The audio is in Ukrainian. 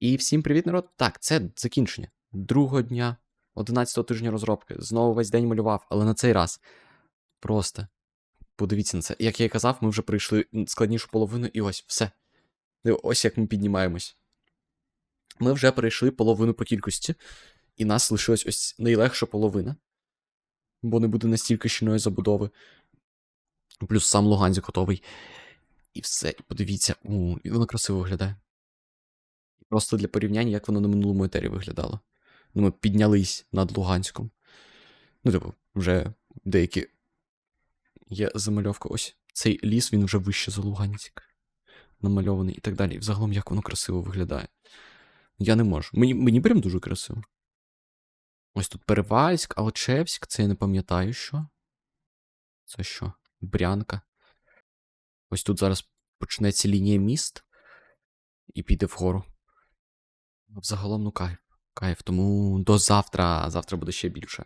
І всім привіт, народ. Так, це закінчення другого дня 11-го тижня розробки. Знову весь день малював, але на цей раз просто подивіться на це. Як я і казав, ми вже пройшли складнішу половину, і ось все. Ось як ми піднімаємось. Ми вже пройшли половину по кількості, і нас лишилась ось найлегша половина, бо не буде настільки щільної забудови. Плюс сам Луганськ готовий. І все. І подивіться, у, і воно красиво виглядає. Просто для порівняння, як воно на минулому етері виглядало. Ну, ми піднялись над Луганськом. Ну, типу, вже деякі є замальовка. Ось цей ліс, він вже вище за Луганськ. Намальований і так далі. І взагалом, як воно красиво виглядає. Я не можу. Мені, мені прям дуже красиво. Ось тут Перевальськ, Алчевськ, це я не пам'ятаю що. Це що? Брянка. Ось тут зараз почнеться лінія міст і піде вгору. Взагалом, ну кайф. Кайф. Тому до завтра. Завтра буде ще більше.